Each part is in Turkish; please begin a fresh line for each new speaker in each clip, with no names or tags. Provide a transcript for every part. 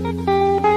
Música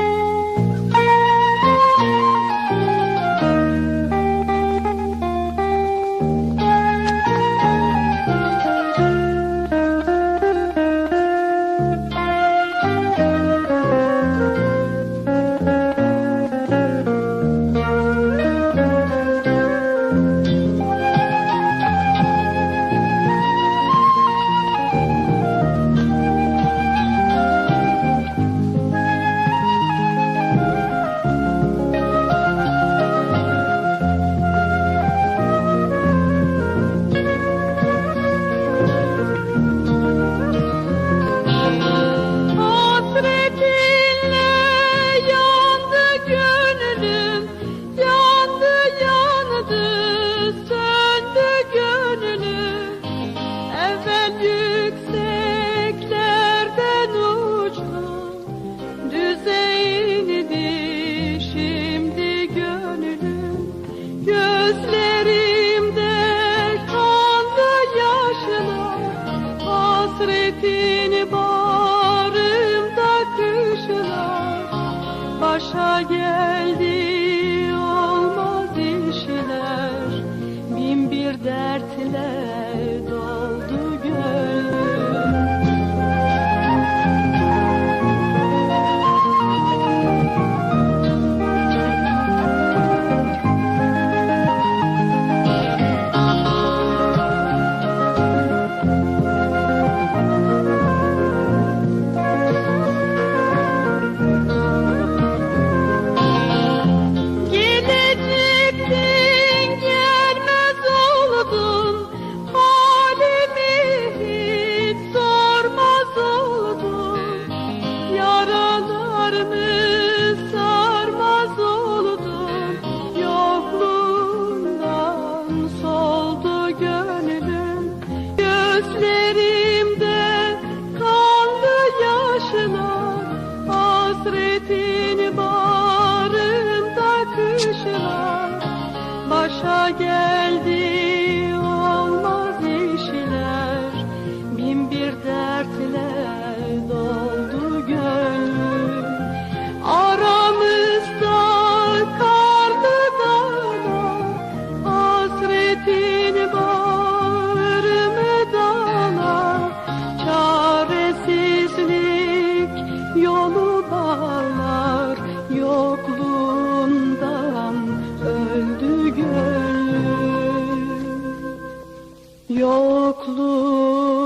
hasretin geldi olmaz işler. Bin bir dertle doldu gönlüm. Aramızda karlı dağda Hasretin bağrımı dağlar Çaresizlik yolu bağlar Yokluk Yokluğunda